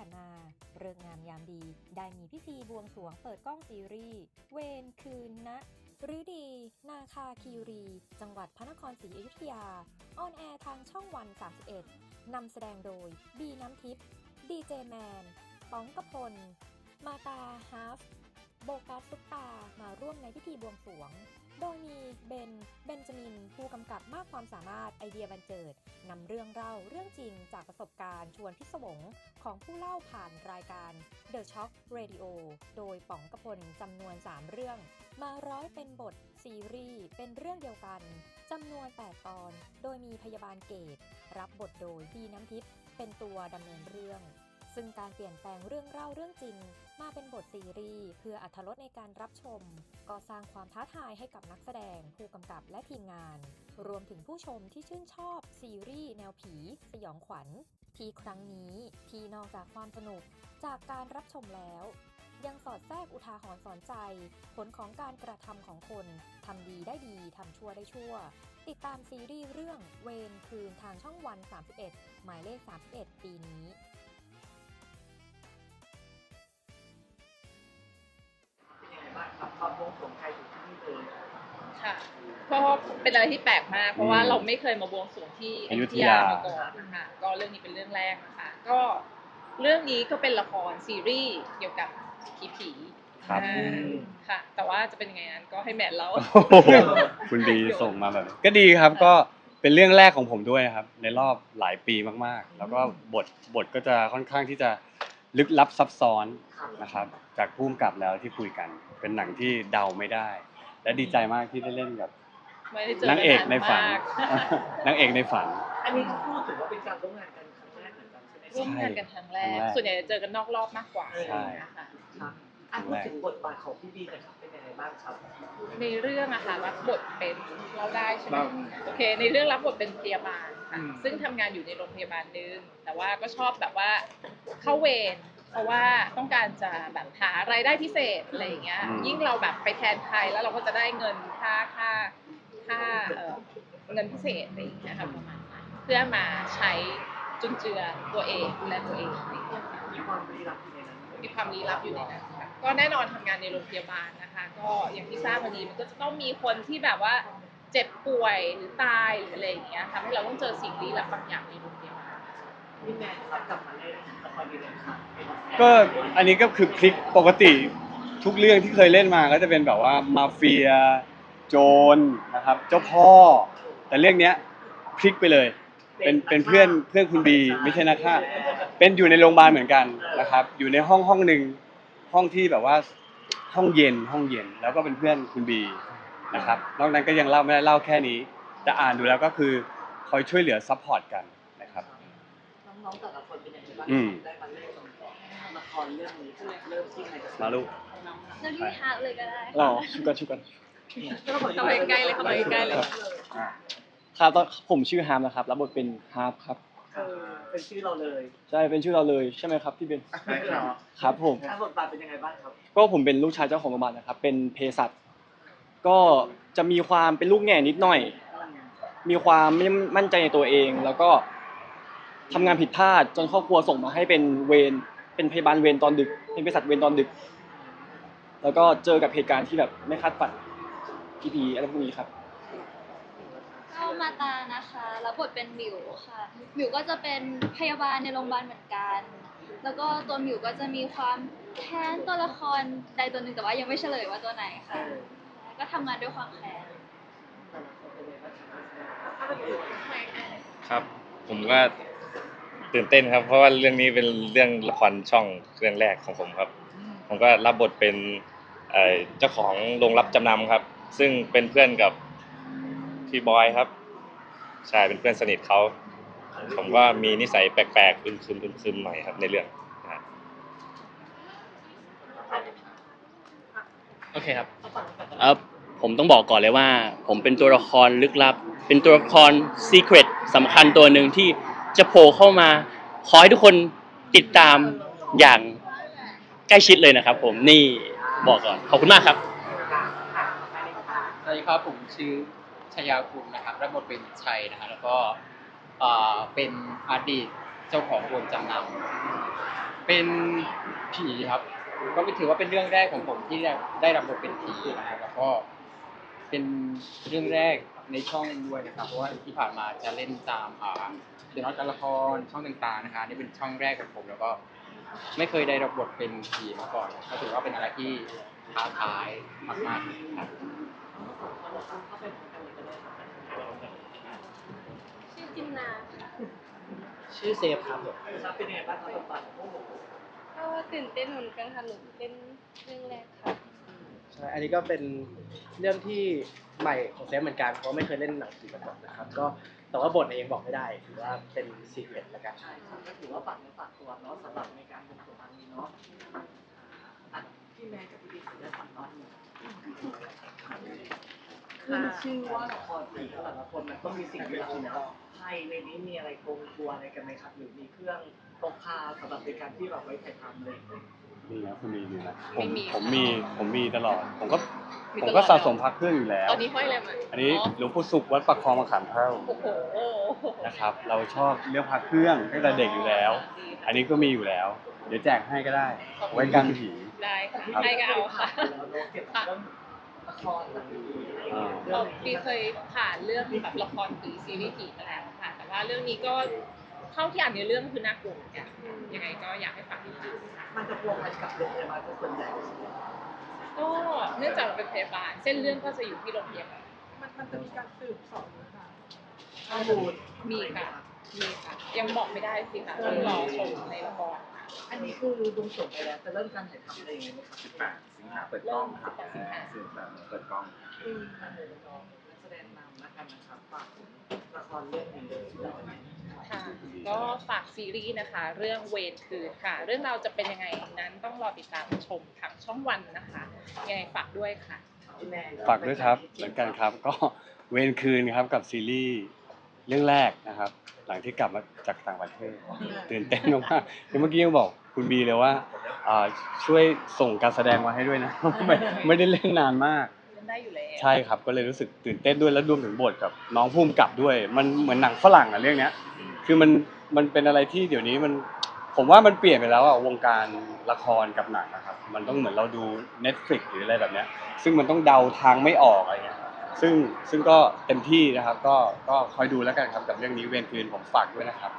ผ่านมาเริงงามยามดี ได้มีพิธีบวงสรวงเปิดกล้องซีรีส์เวนคืนนะหรือดี นาคาคีรี จังหวัดพระนครศรีอยุธยา ออนแอร์ทางช่องวัน 31 นำแสดงโดย บีน้ำทิพย์ดีเจแมนป๋องกระพล มาตาฮาฟ โบกัสซุปตา มาร่วมในพิธีบวงสรวง โดยมีเบน เบนจามิน ผู้กำกับมากความสามารถไอเดียบันเจิดนำเรื่องเล่าเรื่องจริงจากประสบการณ์ชวนพิศวงของผู้เล่าผ่านรายการ The Shock Radio โดยป๋องกระพลจำนวน 3 เรื่อง มาร้อยเป็นบทซีรีส์เป็นเรื่องเดียวกันจำนวน 8 ตอน โดยมีพยาบาลเกต รับบทโดยดีน้ำทิพย์เป็นตัวดำเนินเรื่อง ซึ่งการเปลี่ยนแปลงเรื่องเล่าเรื่องจริง มาเป็นบทซีรีส์เพื่ออัธรสในการรับชม ก็สร้างความท้าทายให้กับนักแสดง ผู้กำกับและทีมงาน รวมถึงผู้ชมที่ชื่นชอบซีรีส์แนวผี สยองขวัญ ที่ครั้งนี้ที่นอกจากความสนุกจากการรับชมแล้ว ยังสอดแทรกอุทาหรณ์สอนใจ ผลของการกระทำของคนทำดีได้ดีทำชั่วได้ชั่ว ติดตามซีรีส์เรื่องเวนคืนทางช่องวัน 31 หมายเลข 31 ปีนี้เป็น ค่ะก็เป็นอะไรที่แปลกมาก เพราะว่าอืมเราไม่เคยมาบวงสรวงที่อยุธยามาก่อนนะคะก็เรื่องนี้เป็นเรื่องแรกนะคะก็เรื่องนี้ก็เป็นละครซีรีส์เกี่ยวกับผีผีๆครับอ่าค่ะ แต่ว่าจะเป็นยังไงนั้นก็ให้แมทเล่าโอ้โหคุณดีส่งมาแบบนี้ก็ดีครับก็เป็นเรื่องแรกของผมด้วยนะครับ ในรอบหลายปีมากๆ แล้วก็บทบทก็จะค่อนข้างที่จะลึกลับซับซ้อนนะครับ จากผู้กำกับแล้วที่คุยกัน เป็นหนังที่เดาไม่ได้ และดีใจมากที่ได้เล่นกับไม่ได้เจอนางเอกในฝันมากนางเอกในฝัน อันนี้ก็พูดถึงว่าเป็นการร่วมงานกันครั้งแรกเหมือนกันใช่ไหมคร่วรับมงานกันครั้งแรครั้กงแรก ส่วนใหญ่จะเจอกันนอกรอบมากกว่าใช่นะคะครับอันพูดถึงบทบาทของพี่บีหนะครับเป็นยังไงบ้างครับในเรื่องอะค่ะรับบทเป็นเราได้ใช่ไหมโอเค ในเรื่องรับบทเป็นพยาบาลค่ะอืมซึ่งทำงานอยู่ในโรงพยาบาลนึงแต่ว่าก็ชอบแบบว่าเข้าเวร เพราะว่าต้องการจะแบบหารายได้พิเศษอะไรอย่างเงี้ยอืมยิ่งเราแบบไปแทนใครแล้วเราก็จะได้เงินค่าค่าค่าเอ่อเงินพิเศษอะไรอย่างเงี้ยค่ะประมาณนั้นเพื่อมาใช้จุนเจือตัวเองดูแลตัวเองอะไรอย่างเงี้ยค่ะมีความลี้ลับอยู่ในนั้นมีความลี้ลับอยู่ในนั้นค่ะก็แน่นอนทำงานในโรงพยาบาลนะคะ ก็อย่างที่ทราบวันนี้มันก็จะต้องมีคนที่แบบว่าเจ็บป่วยหรือตายหรืออะไรอย่างเงี้ยทำให้เราต้องเจอสิ่งลี้ลับบางอย่างในโรงพยาบาล พี่แมนครับกลับมาเล่นละครดีเลยครับก็อันนี้ก็คือพลิกปกติทุกเรื่องที่เคยเล่นมาก็จะเป็นแบบว่ามาเฟีย โจรนะครับ เจ้าพ่อ แต่เรื่องเนี้ยพลิกไปเลย เป็นเป็นเพื่อนเพื่อนคุณบีไม่ใช่นักฆ่าเป็นอยู่ในโรงพยาบาลเหมือนกันนะครับ อยู่ในห้องห้องหนึ่งห้องที่แบบว่าห้องเย็นห้องเย็นแล้วก็เป็นเพื่อนคุณบีนะครับนอกนั้นก็ยังเล่าไม่ได้เล่าแค่นี้ แต่อ่านดูแล้วก็คือคอยช่วยเหลือซัพพอร์ตกัน นะครับน้องๆแต่ละคนเป็นยังไงบ้างอืม ได้มาเล่นละครเรื่องนี้เริ่มที่ไหนกันมาลูกเรื่องที่ฮาร์ดเลยก็ได้อ๋อชุกันชุกัน เข้าไปใกล้เลยเข้าไปใกล้เลยครับตอนผมชื่อฮามนะครับ รับบทเป็นฮาร์ปครับ เออเป็นชื่อเราเลยใช่ เป็นชื่อเราเลยใช่ไหมครับพี่เบนใช่เหรอครับผมอะบทบาทเป็นยังไงบ้างครับก็ผมเป็นลูกชายเจ้าของโรงพยาบาลนะครับ เป็นเภสัช ก็จะมีความเป็นลูกแง่นิดหน่อย มีความไม่มั่นใจในตัวเอง แล้วก็ ทำงานผิดพลาดจนครอบครัวส่งมาให้เป็นเวรเป็นพยาบาลเวรตอนดึก เป็นเภสัชเวรตอนดึก แล้วก็เจอกับเหตุการณ์ที่แบบไม่คาดฝันผีๆอะไรพวกนี้ครับก็มาตานะคะรับบทเป็นหมิวค่ะ หมิวก็จะเป็นพยาบาลในโรงพยาบาลเหมือนกัน แล้วก็ตัวหมิวก็จะมีความแค้นตัวละครใดตัวหนึ่งแต่ว่ายังไม่เฉลยว่าตัวไหนค่ะ ก็ทำงานด้วยความแค้น ครับ ผมก็ ตื่นเต้นครับ เพราะว่าเรื่องนี้เป็นเรื่องละครช่องเรื่องแรกของผมครับ ผมก็รับบทเป็นเอ่อเจ้าของโรงรับจำนำครับ ซึ่งเป็นเพื่อนกับพี่บอยครับใช่เป็นเพื่อนสนิทเขาผมก็มีนิสัยแปลกๆอึมครึมอึมครึมหน่อยครับในเรื่องนะครับโอเคครับเออผมต้องบอกก่อนเลยว่า ผมเป็นตัวละครลึกลับ เป็นตัวละครซีเครตสำคัญตัวหนึ่งที่ จะโผล่เข้ามา ขอให้ทุกคนติดตามอย่างใกล้ชิดเลยนะครับ ผมนี่บอกก่อนขอบคุณมากครับ สวัสดีครับผมชื่อชยาคุณนะครับรับบทเป็นชัยนะฮะแล้วก็เอ่อเป็นอดีตเจ้าของโรงจำนำเป็นผีครับก็ถือว่าเป็นเรื่องแรกของผมที่ได้ได้รับบทเป็นผีนะครับแล้วก็เป็นเรื่องแรก ในช่องด้วยนะครับ เพราะว่าที่ผ่านมาจะเล่นตามอ่าเดนอตการละครช่องต่างๆนะคะนี่เป็นช่องแรกของผมแล้วก็ไม่เคยได้รับบทเป็นผีมาก่อนก็ถือว่าเป็นอะไรที่ท้าทายมากๆครับเข้าไปพร้อมกันเลยก็ได้ครับชื่อจิมนาค่ะชื่อเซฟครับผมครับเป็นยังไงบ้างครับกับบทของผมก็ตื่นเต้นเหมือนกันค่ะหนูเล่นเรื่องแรกค่ะ ใช่อันนี้ก็เป็นเรื่องที่ใหม่ของเซฟเหมือนกันเพราะไม่เคยเล่นหนังผีมาก่อนนะครับ ก็แต่ว่าบทเองบอกไม่ได้ถือว่าเป็นซีเครตแล้วกัน ใช่ครับก็ถือว่าฝากเนื้อฝากตัวเนาะสำหรับในการบวงสรวงครั้งนี้เนาะอะพี่แม่กับพี่บิ๊กขออนุญาตฝากน้องหน่อยขึ้นชื่อว่าละครผีของแต่ละคนมันต้องมีสิ่งลี้ลับเนาะไพ่ในนี้มีอะไรกงกลัวอะไรกันไหมครับ หรือมีเครื่องพกพาสำหรับในการที่เราไว้ถ่ายทำเลย มีนะคุณมีมีนะผไม่มมี ผมมีผมมีตลอด ผมก็มีผมตลอดก็สะสมเลยเหรอพระเครื่องอยู่แล้ว ตอนนี้ห้อยอะไรมาอันนี้หลวงปู่ศุกร์วัดประคองมะขามเท่าโอ้โหนะครับ เราชอบเรื่องพระเครื่องตั้งแต่เด็กอยู่แล้ว อันนี้ก็มีอยู่แล้ว เดี๋ยวแจกให้ก็ได้ ไว้กันผีได้ค่ะครับให้ก็เอาค่ะแล้วเนาะเกี่ยวกับเรื่องละครต่างๆอ่าเรื่เราองปีเคยผ่านเรื่องแบบละครผีซีรีส์ผีมาแล้วค่ะ แต่ว่าเรื่องนี้ก็เท่าที่อ่านในเรื่องคือน่ากลัวเหมือนกันยังไงก็อยากให้ฝากติดตาม ค่ะมันจะพวงกันกับโรงพยาบาลส่วนใหญ่ก็เนื่องจากเราเป็นพยาบาล เส้นเรื่องก็จะอยู่ที่โรงพยาบาลมันมันจะมีการสืบสอบหรือเปล่าข้อมูลมีค่ะมีค่ะ ยังบอกไม่ได้สิค่ะต้องรอชมในละครค่ะอันนี้คือบวงสรวงไปแล้วจะเริ่มการถ่ายทำได้ยังไงไหมครับ18สิงหาเปิดกล้องครับ18เปิดกล้องอืมอันนี้น้องนักแสดงนำนะครับนะครับฝากถึงละครเรื่องนี้เลย ค่ะ ก็ฝากซีรีส์นะคะ เรื่องเวรคืนค่ะ เรื่องราวจะเป็นยังไงนั้นต้องรอติดตามชมทางช่องวันนะคะยังไงฝากด้วยค่ะพี่แม่ฝากด้วยครับเหมือนกันครับ ก็เวรคืนครับกับซีรีส์เรื่องแรกนะครับ หลังที่กลับมาจากต่างประเทศตื่นเต้นมากๆเดี๋ยวเมื่อกี้ยังบอกคุณบีเลยว่าอ่าช่วยส่งการแสดงมาให้ด้วยนะไม่ไม่ได้เล่นนานมาก เล่นได้อยู่แล้วใช่ครับก็เลยรู้สึกตื่นเต้นด้วยแล้วรวมถึงบทกับน้องภูมิกับด้วย มันเหมือนหนังฝรั่งอะเรื่องเนี้ย คือมันมันเป็นอะไรที่เดี๋ยวนี้มันผมว่ามันเปลี่ยนไปแล้วอะวงการละครกับหนังนะครับ มันต้องเหมือนเราดู Netflix หรืออะไรแบบเนี้ย ซึ่งมันต้องเดาทางไม่ออกอะไรเงี้ยซึ่งซึ่งก็เต็มที่นะครับ ก็ก็คอยดูแล้วกันครับกับเรื่องนี้เวรคืนผมฝากด้วยนะครับ